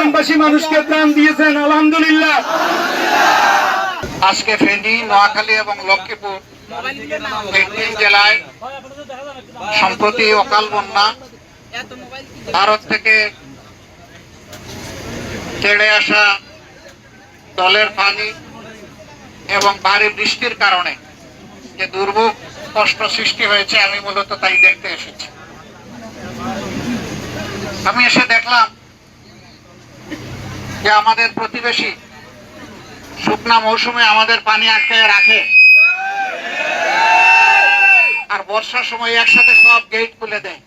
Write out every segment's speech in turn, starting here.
গ্রামবাসী মানুষকে ত্রাণ দিয়েছেন, আলহামদুলিল্লাহ। আজকে ফেনী, নোয়াখালী এবং লক্ষ্মীপুর তিন জেলায় সম্প্রতি অকাল বন্যা। ভারত থেকে ছেড়ে আসা জলের পানি এবং ভারী বৃষ্টির কারণে যে দুর্ভোগ, কষ্ট সৃষ্টি হয়েছে, আমি মূলত তাই দেখতে এসেছি। আমি এসে দেখলাম যে আমাদের প্রতিবেশী শুকনা মৌসুমে আমাদের পানি আটকায় রাখে। আর বর্ষার সময় একসাথে সব গেট খুলে দেয়।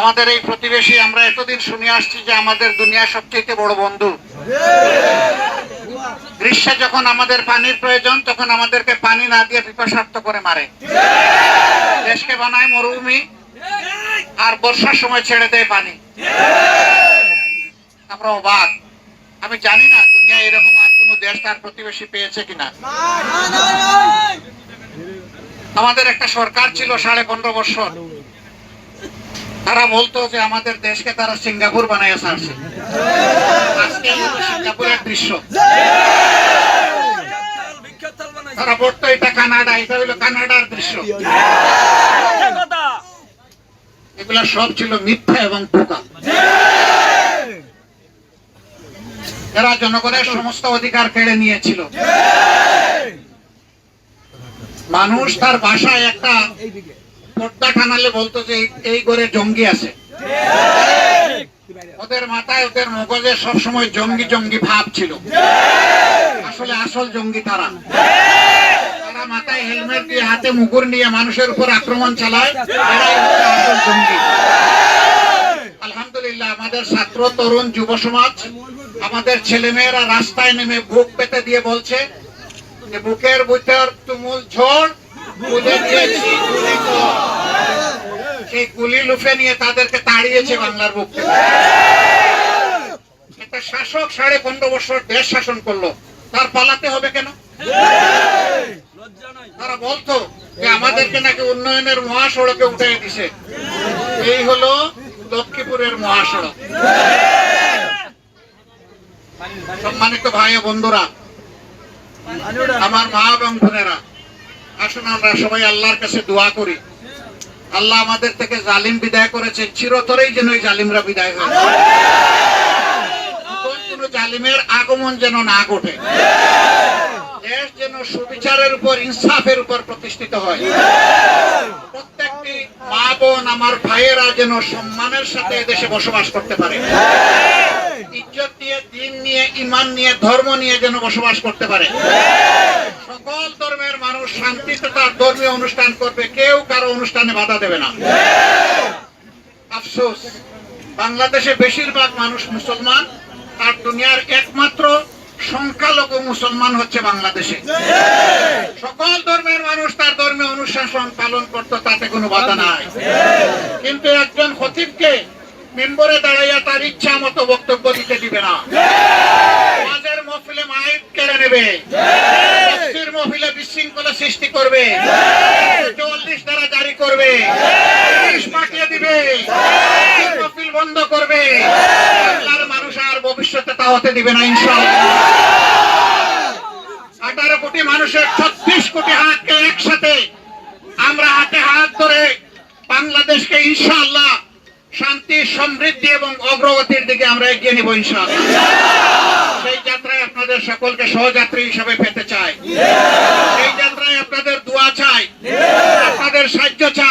আমাদের এই প্রতিবেশী, আমরা এতদিন শুনে আসছি যে আমাদের দুনিয়ার সবচেয়ে বড় বন্ধু। গ্রীষ্মে যখন আমাদের পানির প্রয়োজন, তখন আমাদেরকে পানি না দিয়ে পিপাসার্থ করে মারে। দেশকে বানায় মরুভূমি, আর বর্ষার সময় ছেড়ে দেয় পানি। আমরা অবাক। আমি জানি না দুনিয়া এরকম আর কোন দেশ তার প্রতিবেশী পেয়েছে কিনা। আমাদের একটা সরকার ছিল সাড়ে পনেরো বছর। তারা বলতো যে আমাদের দেশকে তারা সিঙ্গাপুর বানাইয়া আজকে সিঙ্গাপুরের দৃশ্য। তারা বলতো, এটা কানাডা, এটা হলো কানাডার দৃশ্য। এগুলা সব ছিল মিথ্যা এবং বোকা। এরা জনগণের সমস্ত অধিকার কেড়ে নিয়েছিল। মানুষ তার বাসায় একটা পর্দা টানালে বলতো যে এই- ঘরে জঙ্গি আছে। ওদের মাথায়, ওদের মগজে সবসময় জঙ্গি জঙ্গি ভাব ছিল। আসলে আসল জঙ্গি তারা। তারা মাথায় হেলমেট দিয়ে হাতে মুগুর নিয়ে মানুষের উপর আক্রমণ চালায়। আলহামদুলিল্লাহ, আমাদের ছাত্র, তরুণ, যুব সমাজ আমাদের ছেলেমেয়েরা রাস্তায় নেমে বুক পেতে দিয়ে বলছে যে বুকের ভিতর তুমুল ঝড় গুলে দিয়েছি গুলি সেই গুলি লুফে নিয়ে তাদেরকে তাড়িয়েছে বাংলার বুক একটা শাসক সাড়ে পনেরো বছর দেশ শাসন করল। তার পালাতে হবে কেন? তারা বলতো যে আমাদেরকে নাকি উন্নয়নের মহাসড়কে উঠে দিছে। এই হলো লক্ষ্মীপুরের মহাসড়ক। সম্মানিত ভাই বন্ধুরা, আমার মা এবং বোনেরা, আসুন আমরা সবাই আল্লাহর কাছে দোয়া করি। আল্লাহ আমাদের থেকে জালিম বিদায় করেছে চিরতরেই যেন এই জালিমরা বিদায় হয় কোন জালিমের আগমন যেন না ঘটে। দেশ যেন সুবিচারের উপর, ইনসাফের উপর প্রতিষ্ঠিত হয়। প্রত্যেকটি মা বোন, আমার ভাইয়েরা যেন সম্মানের সাথে এদেশে বসবাস করতে পারে। ইজ্জত নিয়ে, দিন নিয়ে ইমান নিয়ে, ধর্ম নিয়ে যেন বসবাস করতে পারে। সকল ধর্মের মানুষ শান্তিতে তার ধর্মীয় অনুষ্ঠান করবে, কেউ কারও অনুষ্ঠানে বাধা দেবে না। আফসোস, বাংলাদেশে বেশিরভাগ মানুষ মুসলমান, আর দুনিয়ার একমাত্র সংখ্যালঘু মুসলমান হচ্ছে বাংলাদেশে। সকল ধর্মের মানুষ তার ধর্মীয় অনুষ্ঠান পালন করতো, তাতে কোনো বাধা নাই। কিন্তু একজন খতিবকে মেম্বরে দাঁড়াইয়া তার ইচ্ছা মতো বক্তব্য দিতে দিবে না। সমাজের মহফিলে মাইক কেড়ে নেবে। তাফসীর মহফিলে বিশৃঙ্খলা সৃষ্টি করবে। চল্লিশ দ্বারা জারি করবে। পাঠিয়ে দিবে। মহফিল বন্ধ করবে। বাংলার মানুষ আর ভবিষ্যতে তা হতে দিবে না ইনশাআল্লাহ। আঠারো কোটি মানুষের ছত্রিশ কোটি হাতকে একসাথে আমরা হাতে হাত ধরে বাংলাদেশকে ইনশাআল্লাহ শান্তি সমৃদ্ধি এবং অগ্রগতির দিকে আমরা এগিয়ে নিব ইনশাল সেই যাত্রায় আপনাদের সকলকে সহযাত্রী হিসেবে পেতে চাই। সেই যাত্রায় আপনাদের দোয়া চাই। আপনাদের সাহায্য চাই।